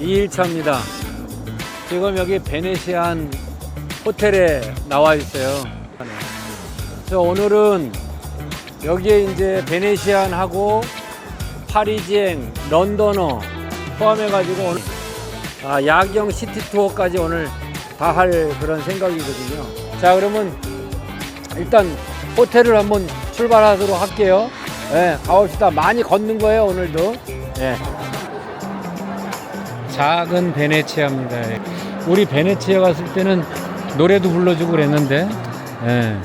2일차입니다. 지금 여기 베네시안 호텔에 나와 있어요. 그래서 오늘은 여기에 이제 베네시안하고 파리지행, 런던어 포함해가지고 오늘 아, 야경 시티 투어까지 오늘 다 할 그런 생각이거든요. 자, 그러면 일단 호텔을 한번 출발하도록 할게요. 예, 가봅시다. 많이 걷는 거예요, 오늘도. 예. 작은 베네치아입니다. 우리 베네치아 갔을 때는 노래도 불러주고 그랬는데, 예.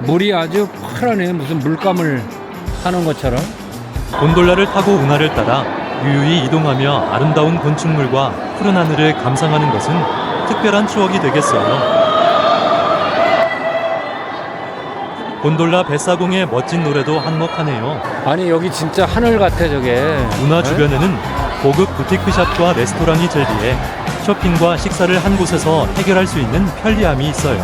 물이 아주 파랗네. 무슨 물감을 하는 것처럼. 곤돌라를 타고 운하를 따라 유유히 이동하며 아름다운 건축물과 푸른 하늘을 감상하는 것은 특별한 추억이 되겠어요. 곤돌라 뱃사공의 멋진 노래도 한몫하네요. 아니, 여기 진짜 하늘 같아, 저게. 운하 예? 주변에는 고급 부티크 샵과 레스토랑이 즐비해 쇼핑과 식사를 한 곳에서 해결할 수 있는 편리함이 있어요.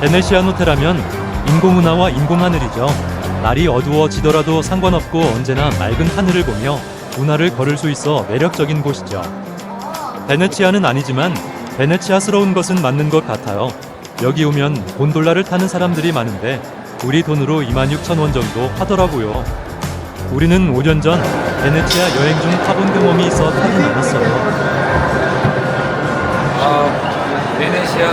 베네시안 호텔하면 인공운하와 인공하늘이죠. 날이 어두워지더라도 상관없고 언제나 맑은 하늘을 보며 운하를 걸을 수 있어 매력적인 곳이죠. 베네치아는 아니지만 베네치아스러운 것은 맞는 것 같아요. 여기 오면 곤돌라를 타는 사람들이 많은데 우리 돈으로 26,000원 정도 하더라고요. 우리는 5년 전 베네치아 여행 중 타본 경험이 있어 타진 않았어요. 아, 베네시안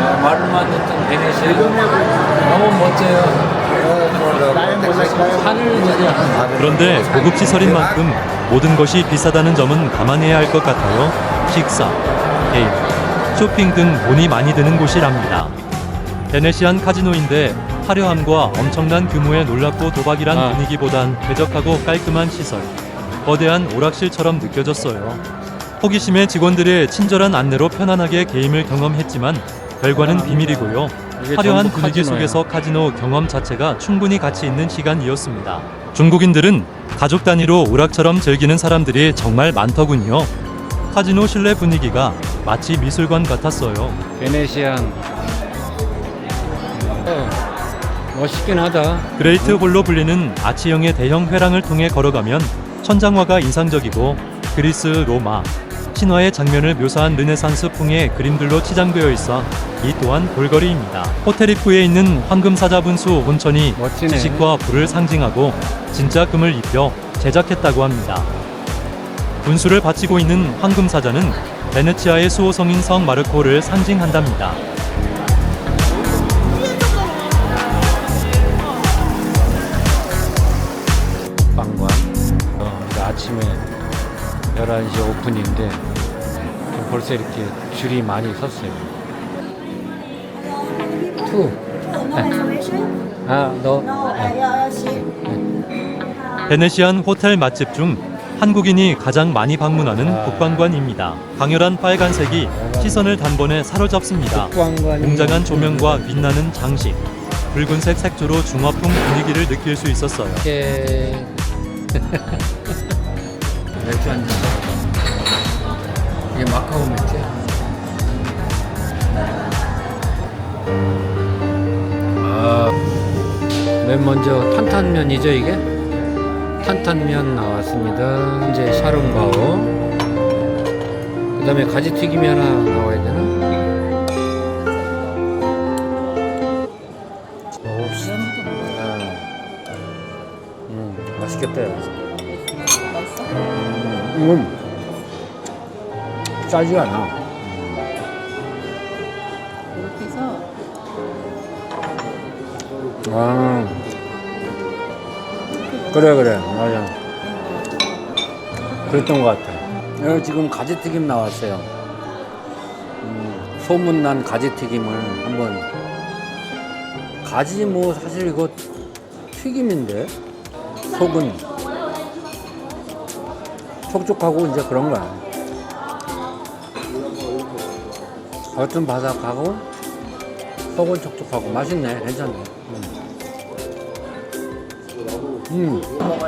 아, 말로만 듣던 베네시안 너무 멋져요. 하늘 그런데 고급 시설인 만큼 모든 것이 비싸다는 점은 감안해야 할 것 같아요. 식사, 게임, 쇼핑 등 돈이 많이 드는 곳이랍니다. 베네시안 카지노인데 화려함과 엄청난 규모의 놀랍고 도박이란 아. 분위기보단 쾌적하고 깔끔한 시설, 거대한 오락실처럼 느껴졌어요. 호기심에 직원들의 친절한 안내로 편안하게 게임을 경험했지만 결과는 비밀이고요. 화려한 분위기. 속에서 카지노 경험 자체가 충분히 가치 있는 시간이었습니다. 중국인들은 가족 단위로 오락처럼 즐기는 사람들이 정말 많더군요. 카지노 실내 분위기가 마치 미술관 같았어요. 베네시안 멋있긴 하다. 그레이트 홀로 불리는 아치형의 대형 회랑을 통해 걸어가면 천장화가 인상적이고 그리스, 로마, 신화의 장면을 묘사한 르네상스 풍의 그림들로 치장되어 있어 이 또한 볼거리입니다. 호텔 입구에 있는 황금사자 분수 온천이 멋지네. 지식과 불을 상징하고 진짜 금을 입혀 제작했다고 합니다. 분수를 바치고 있는 황금사자는 베네치아의 수호성인 성 마르코를 상징한답니다. 11시 오픈인데 벌써 이렇게 줄이 많이 섰어요. 투. 아, 너. Uh, yeah, she. 베네시안 호텔 맛집 중 한국인이 가장 많이 방문하는 아. 북관관입니다. 강렬한 빨간색이 시선을 단번에 사로잡습니다. 웅장한 조명과 빛나는 장식, 붉은색 색조로 중화풍 분위기를 느낄 수 있었어요. 맥주 한 잔. 이게 마카오 맥주야. 아, 맨 먼저 탄탄면이죠 이게? 탄탄면 나왔습니다. 이제 샤론바오. 그 다음에 가지튀김이 하나 나와야 되나? 아. 음, 맛있겠다. 요 음, 이건 짜지 않아. 아, 그래 그래 맞아. 그랬던 것 같아. 여기 지금 가지튀김 나왔어요. 음, 소문난 가지튀김을 한번 가지 뭐 사실 이거 튀김인데 속은 촉촉하고 이제 그런 거야. 겉은 바삭하고 속은 촉촉하고 맛있네. 괜찮네. 음. 음.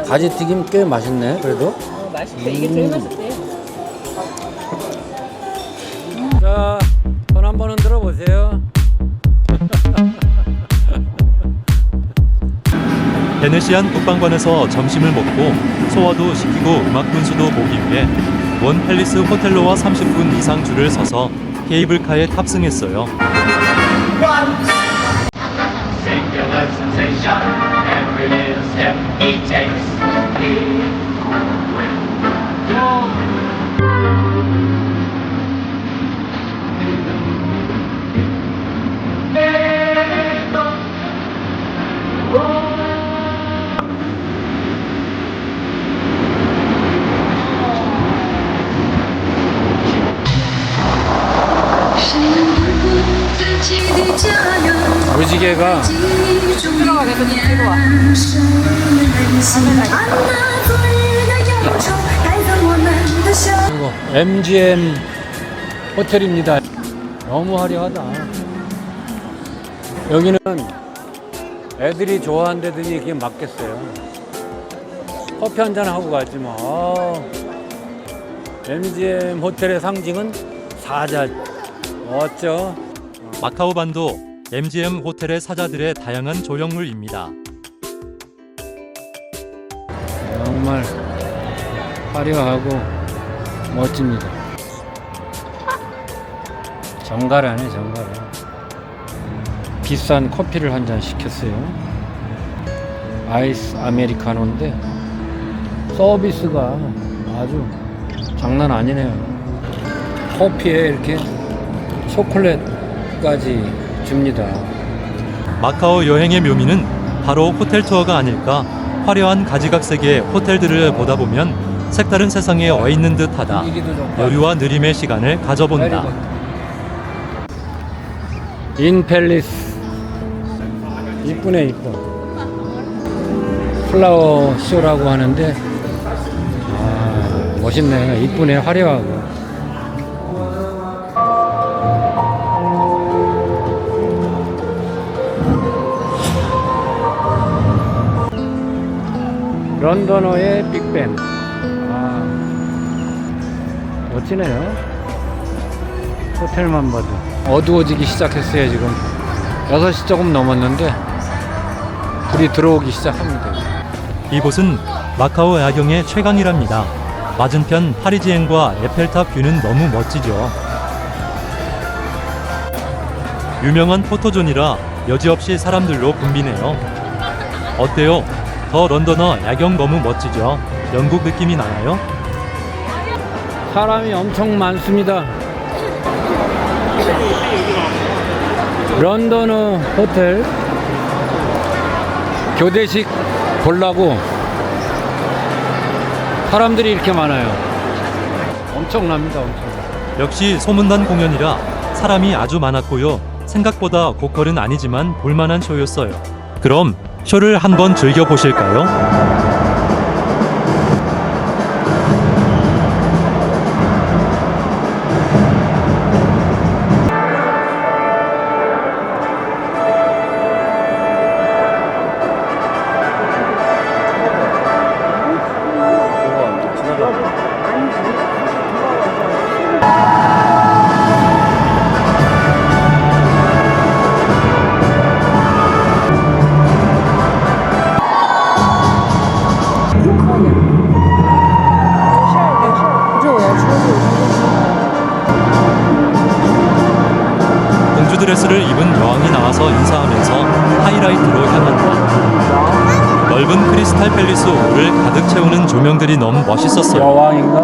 가지 튀김 꽤 맛있네. 그래도. 어, 맛있대. 이게 제일 맛있대. 자, 손 한번 흔들어 보세요. 베네시안 북방관에서 점심을 먹고 소화도 시키고 음악 분수도 보기 위해 원 팰리스 호텔로와 30분 이상 줄을 서서 케이블카에 탑승했어요. singular 무지개가 이거 MGM 호텔입니다. 너무 화려하다. 여기는 애들이 좋아하는 데들이 이게 맞겠어요. 커피 한잔 하고 가지 뭐. 아, MGM 호텔의 상징은 사자. 멋져. 마카오 반도 MGM 호텔의 사자들의 다양한 조형물입니다. 정말 화려하고 멋집니다. 정갈하네, 정갈해. 비싼 커피를 한 잔 시켰어요. 아이스 아메리카노인데 서비스가 아주 장난 아니네요. 커피에 이렇게 초콜릿까지 줍니다. 마카오 여행의 묘미는 바로 호텔 투어가 아닐까. 화려한 가지각색의 호텔들을 보다 보면 색다른 세상에 와 있는 듯하다. 여유와 느림의 시간을 가져본다. 인펠리스 이쁘네 이뻐 플라워 쇼라고 하는데 아 멋있네 이쁘네 화려하고 런던어의 빅벤 아 멋지네요 호텔만 봐도 어두워지기 시작했어요 지금 6시 조금 넘었는데 불이 들어오기 시작합니다 이곳은 마카오 야경의 최강이랍니다. 맞은편 파리지앵과 에펠탑 뷰는 너무 멋지죠. 유명한 포토존이라 여지없이 사람들로 붐비네요. 어때요? 더 런던어 야경 너무 멋지죠? 영국 느낌이 나나요? 사람이 엄청 많습니다 런던어 호텔 교대식 보려고 사람들이 이렇게 많아요 엄청납니다 엄청 역시 소문난 공연이라 사람이 아주 많았고요. 생각보다 고퀄은 아니지만 볼만한 쇼였어요. 그럼 쇼를 한번 즐겨보실까요? 드레스를 입은 여왕이 나와서 인사하면서 하이라이트로 향한다. 넓은 크리스탈 팰리스 홀을 가득 채우는 조명들이 너무 멋있었어요. 여왕인가?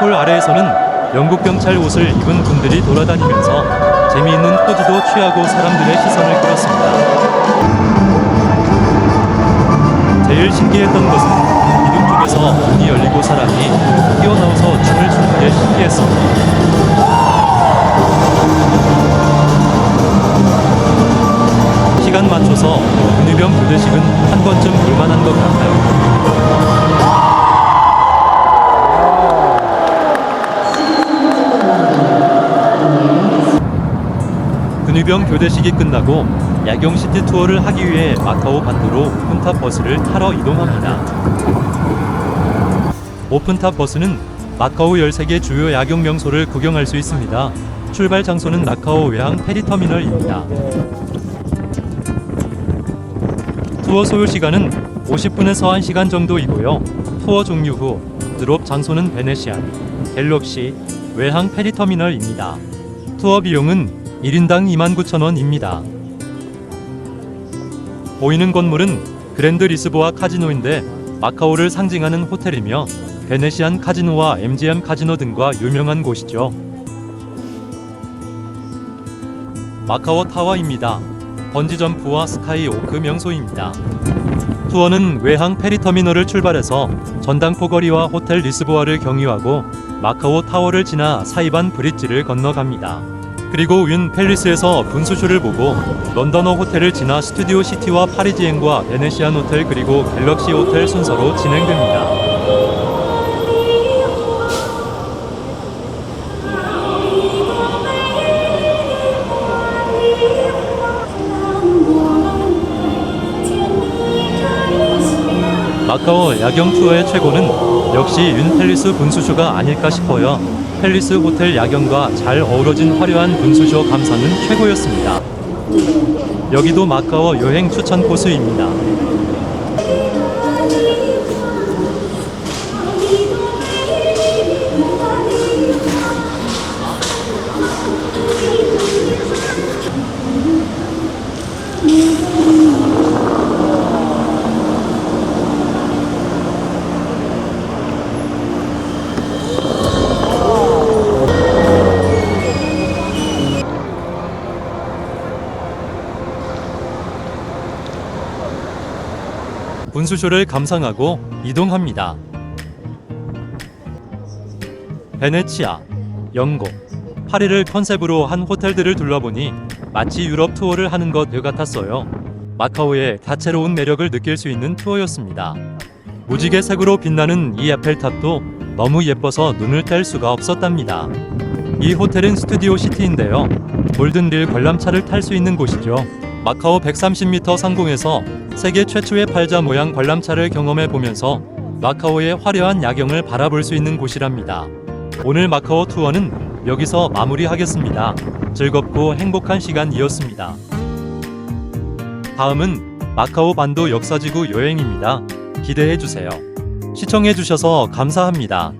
홀 아래에서는 영국 경찰 옷을 입은 분들이 돌아다니면서 재미있는 포즈도 취하고 사람들의 시선을 끌었습니다. 제일 신기했던 것은 기둥 쪽에서 문이 열리고 사람이 뛰어나와서 춤을 추는 게 신기했습니다. 시간 맞춰서 근위병 부대식은 한 번쯤 볼만한 것 같아요. 유병 교대식이 끝나고 야경 시티 투어를 하기 위해 마카오 반도로 오픈탑 버스를 타러 이동합니다. 오픈탑 버스는 마카오 13개 주요 야경 명소를 구경할 수 있습니다. 출발 장소는 마카오 외항 페리터미널입니다. 투어 소요 시간은 50분에서 1시간 정도이고요. 투어 종료 후 드롭 장소는 베네시안, 갤럭시, 외항 페리터미널입니다. 투어 비용은 1인당 29,000원입니다. 보이는 건물은 그랜드 리스보아 카지노인데 마카오를 상징하는 호텔이며 베네시안 카지노와 MGM 카지노 등과 유명한 곳이죠. 마카오 타워입니다. 번지 점프와 스카이 오크 명소입니다. 투어는 외항 페리터미널을 출발해서 전당포 거리와 호텔 리스보아를 경유하고 마카오 타워를 지나 사이반 브릿지를 건너갑니다. 그리고 윤 팰리스에서 분수쇼를 보고 런던어 호텔을 지나 스튜디오 시티와 파리지행과 베네시안 호텔 그리고 갤럭시 호텔 순서로 진행됩니다. 마카오 야경 투어의 최고는 역시 윤 팰리스 분수쇼가 아닐까 싶어요. 팰리스 호텔 야경과 잘 어우러진 화려한 분수쇼 감상은 최고였습니다. 여기도 마카오 여행 추천 코스입니다. 분수쇼를 감상하고 이동합니다. 베네치아, 영국, 파리를 컨셉으로 한 호텔들을 둘러보니 마치 유럽 투어를 하는 것 같았어요. 마카오의 다채로운 매력을 느낄 수 있는 투어였습니다. 무지개 색으로 빛나는 이 에펠탑도 너무 예뻐서 눈을 뗄 수가 없었답니다. 이 호텔은 스튜디오 시티인데요. 골든릴 관람차를 탈 수 있는 곳이죠. 마카오 130m 상공에서 세계 최초의 팔자 모양 관람차를 경험해 보면서 마카오의 화려한 야경을 바라볼 수 있는 곳이랍니다. 오늘 마카오 투어는 여기서 마무리하겠습니다. 즐겁고 행복한 시간이었습니다. 다음은 마카오 반도 역사지구 여행입니다. 기대해 주세요. 시청해 주셔서 감사합니다.